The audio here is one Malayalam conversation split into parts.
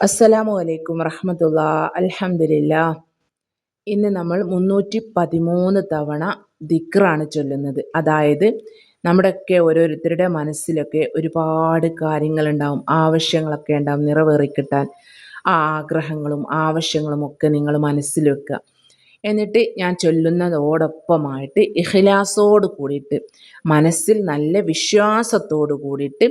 അസ്സലാമു അലൈക്കും റഹമത്തുള്ള അൽഹംദുലില്ലാ. ഇന്ന് നമ്മൾ മുന്നൂറ്റി പതിമൂന്ന് തവണ ദിക്റാണ് ചൊല്ലുന്നത്. അതായത് നമ്മുടെയൊക്കെ ഓരോരുത്തരുടെ മനസ്സിലൊക്കെ ഒരുപാട് കാര്യങ്ങളുണ്ടാവും. ആവശ്യങ്ങളൊക്കെ ഉണ്ടാവും. നിറവേറിക്കിട്ടാൻ ആ ആഗ്രഹങ്ങളും ആവശ്യങ്ങളും ഒക്കെ നിങ്ങൾ മനസ്സിൽ വെക്കുക. എന്നിട്ട് ഞാൻ ചൊല്ലുന്നതോടൊപ്പമായിട്ട് ഇഖ്ലാസോട് കൂടിയിട്ട് മനസ്സിൽ നല്ല വിശ്വാസത്തോട് കൂടിയിട്ട്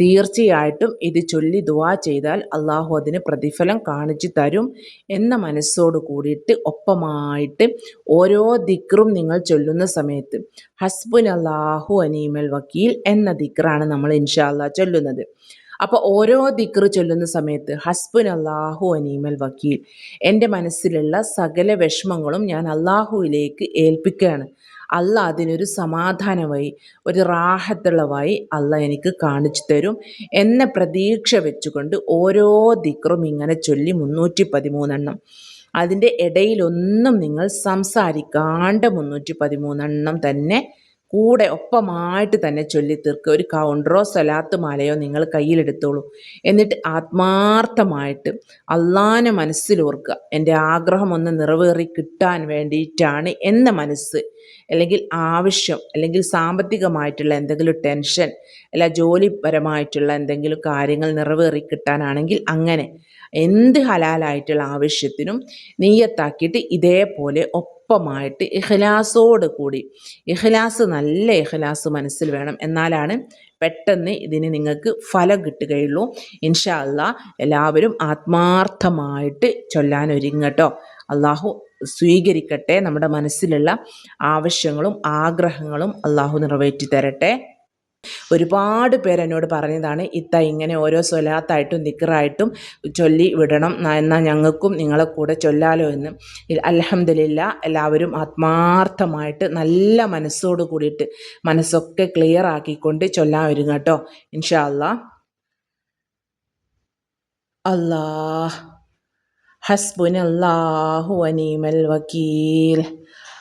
തീർച്ചയായിട്ടും ഇത് ചൊല്ലി ദുവാ ചെയ്താൽ അള്ളാഹു അതിന് പ്രതിഫലം കാണിച്ചു തരും എന്ന മനസ്സോട് കൂടിയിട്ട് ഒപ്പമായിട്ട് ഓരോ ദിക്റും നിങ്ങൾ ചൊല്ലുന്ന സമയത്ത് ഹസ്ബുൻ അള്ളാഹു അനീമൽ വക്കീൽ എന്ന ദിക്റാണ് നമ്മൾ ഇൻഷാല്ല ചൊല്ലുന്നത്. അപ്പോൾ ഓരോ ദിക്റ് ചൊല്ലുന്ന സമയത്ത് ഹസ്ബുൻ അള്ളാഹു അനീമൽ വക്കീൽ. എന്റെ മനസ്സിലുള്ള സകല വിഷമങ്ങളും ഞാൻ അള്ളാഹുവിലേക്ക് ഏൽപ്പിക്കുകയാണ്. അല്ല അതിനൊരു സമാധാനമായി ഒരു റാഹത്തുള്ളവായി അല്ല എനിക്ക് കാണിച്ചു തരും. എന്ന പ്രതീക്ഷ വെച്ചുകൊണ്ട് ഓരോ ദിക്റും ഇങ്ങനെ ചൊല്ലി മുന്നൂറ്റി പതിമൂന്നെണ്ണം അതിന്റെ ഇടയിലൊന്നും നിങ്ങൾ സംസാരിക്കാണ്ട് മുന്നൂറ്റി പതിമൂന്നെണ്ണം തന്നെ കൂടെ ഒപ്പമായിട്ട് തന്നെ ചൊല്ലി തീർക്കുക. ഒരു കൗണ്ടറോ സ്വലാത്ത് മാലയോ നിങ്ങൾ കയ്യിലെടുത്തോളൂ. എന്നിട്ട് ആത്മാർത്ഥമായിട്ട് അള്ളാനെ മനസ്സിലോർക്കുക. എന്റെ ആഗ്രഹം ഒന്ന് നിറവേറി കിട്ടാൻ വേണ്ടിയിട്ടാണ് എന്ന മനസ്സ് അല്ലെങ്കിൽ ആവശ്യം അല്ലെങ്കിൽ സാമ്പത്തികമായിട്ടുള്ള എന്തെങ്കിലും ടെൻഷൻ അല്ല ജോലിപരമായിട്ടുള്ള എന്തെങ്കിലും കാര്യങ്ങൾ നിറവേറി കിട്ടാനാണെങ്കിൽ അങ്ങനെ എന്ത് ഹലാലായിട്ടുള്ള ആവശ്യത്തിനും നീയത്താക്കിയിട്ട് ഇതേപോലെ ഒപ്പമായിട്ട് ഇഖ്ലാസോട് കൂടി ഇഖ്ലാസ് നല്ല ഇഖ്ലാസ് മനസ്സിൽ വേണം. എന്നാലാണ് പെട്ടെന്ന് ഇതിന് നിങ്ങൾക്ക് ഫലം കിട്ടുകയുള്ളൂ. ഇൻഷാ എല്ലാവരും ആത്മാർത്ഥമായിട്ട് ചൊല്ലാൻ ഒരുങ്ങട്ടോ അള്ളാഹു സ്വീകരിക്കട്ടെ. നമ്മുടെ മനസ്സിലുള്ള ആവശ്യങ്ങളും ആഗ്രഹങ്ങളും അള്ളാഹു നിറവേറ്റി തരട്ടെ. ഒരുപാട് പേര് എന്നോട് പറഞ്ഞതാണ് ഇത്ത ഇങ്ങനെ ഓരോ സ്വലാത്തായിട്ടും നിക്കറായിട്ടും ചൊല്ലി വിടണം. എന്നാൽ ഞങ്ങൾക്കും നിങ്ങളെ കൂടെ ചൊല്ലാലോ എന്ന്. അലഹമില്ല എല്ലാവരും ആത്മാർത്ഥമായിട്ട് നല്ല മനസ്സോട് കൂടിയിട്ട് മനസ്സൊക്കെ ക്ലിയർ ആക്കിക്കൊണ്ട് ചൊല്ലാൻ വരും കേട്ടോ. ഇൻഷാ അല്ലാ അല്ലാഹ് ഹസ്ബുനല്ലാഹു വനീമൽ വക്കീൽ.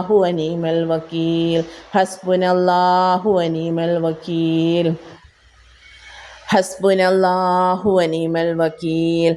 അല്ലാഹു അനീമൽ വക്കീൽ. ഹസ്ബുൻ അല്ലാഹു അനീമൽ വക്കീൽ. ഹസ്ബുൻ അനീമൽ വക്കീൽ.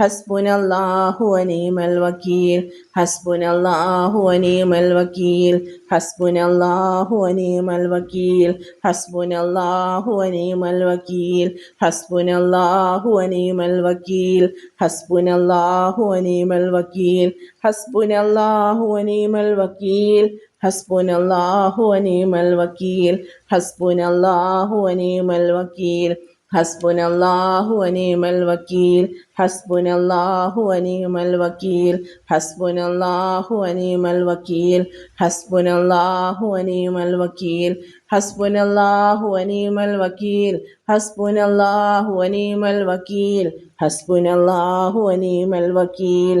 ഹസ്ബുനല്ലാഹു അനീമൽ വക്കീൽ. ഹസ്ബുനല്ലാഹു അനീമൽ വക്കീൽ. ഹസ്ബുനല്ലാഹു അനീമൽ വക്കീൽ. ഹസ്ബുനല്ലാഹു അനീമൽ വക്കീൽ. ഹസ്ബുനല്ലാഹു അനീമൽ വക്കീൽ. ഹസ്ബുനല്ലാഹു അനീമൽ വക്കീൽ. ഹസ്ബുനല്ലാഹു അനീമൽ വക്കീൽ. حسبنا الله ونعم الوكيل حسبنا الله ونعم الوكيل ഹസ്ബുന അള്ളാഹു അനീമൽ വക്കീൽ ഹസ്ബുന അള്ളാഹു അനീമൽ വക്കീൽ ഹസ്ബുന അള്ളാഹു അനീമൽ വക്കീൽ ഹസ്ബുന അള്ളാഹു അനീമൽ വക്കീൽ ഹസ്ബുന അള്ളാഹു അനീമൽ വക്കീൽ ഹസ്ബുന അള്ളാഹു അനീമൽ വക്കീൽ ഹസ്ബുന അള്ളാഹു അനീമൽ വക്കീൽ.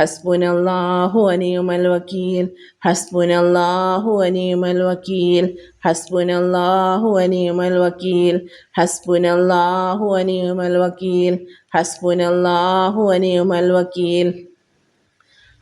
ഹസ്ബുന അള്ളാഹു അനിയുമൽ വക്കീൽ. ഹസ്ബുന അള്ളാഹു അനിയുമൽ വക്കീൽ. ഹസ്ബുന അള്ളാഹു അനിയുമൽ വക്കീൽ. ഹസ്ബുന അള്ളാഹു അനിയുമൽ വക്കീൽ. ഹസ്ബുന അള്ളാഹു അനിയുമൽ വക്കീൽ.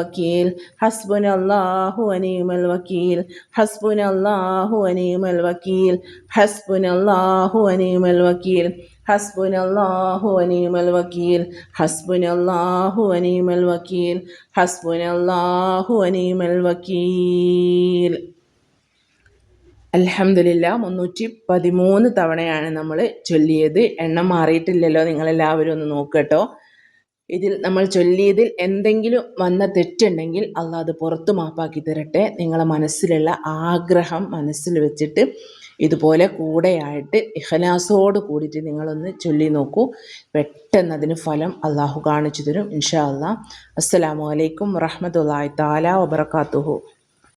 വക്കീൽ. ഹസ്ബുൻ അള്ളാഹു അനീമൽ വക്കീൽ. ഹസ്ബുൻ അള്ളാഹു അനീമൽ വക്കീൽ. ഹസ്ബുൻ അള്ളാഹു അനീമൽ വക്കീൽ. ഹസ്ബുൻ അള്ളാഹു അനീമൽ വക്കീൽ. ഹസ്ബുൻ അള്ളാഹു അനീമൽ വക്കീൽ. ഹസ്ബുൻ അള്ളാഹു അനീമൽ വക്കീൽ. അലഹമില്ല മുന്നൂറ്റി പതിമൂന്ന് തവണയാണ് നമ്മൾ ചൊല്ലിയത്. എണ്ണം മാറിയിട്ടില്ലല്ലോ നിങ്ങളെല്ലാവരും ഒന്ന് നോക്കട്ടോ ഇതിൽ നമ്മൾ ചൊല്ലിയതിൽ എന്തെങ്കിലും വന്ന തെറ്റുണ്ടെങ്കിൽ അല്ല അത് പുറത്തു മാപ്പാക്കി തരട്ടെ. നിങ്ങളെ മനസ്സിലുള്ള ആഗ്രഹം മനസ്സിൽ വെച്ചിട്ട് ഇതുപോലെ കൂടെയായിട്ട് ഇഹലാസോട് കൂടിയിട്ട് നിങ്ങളൊന്ന് ചൊല്ലി നോക്കൂ. പെട്ടെന്ന് അതിന് ഫലം അള്ളാഹു കാണിച്ചു തരും. ഇൻഷാ അല്ലാ അസ്സലാമു അലൈക്കും വറഹമത്തല്ലാഹി താല വബർക്കാത്തുഹു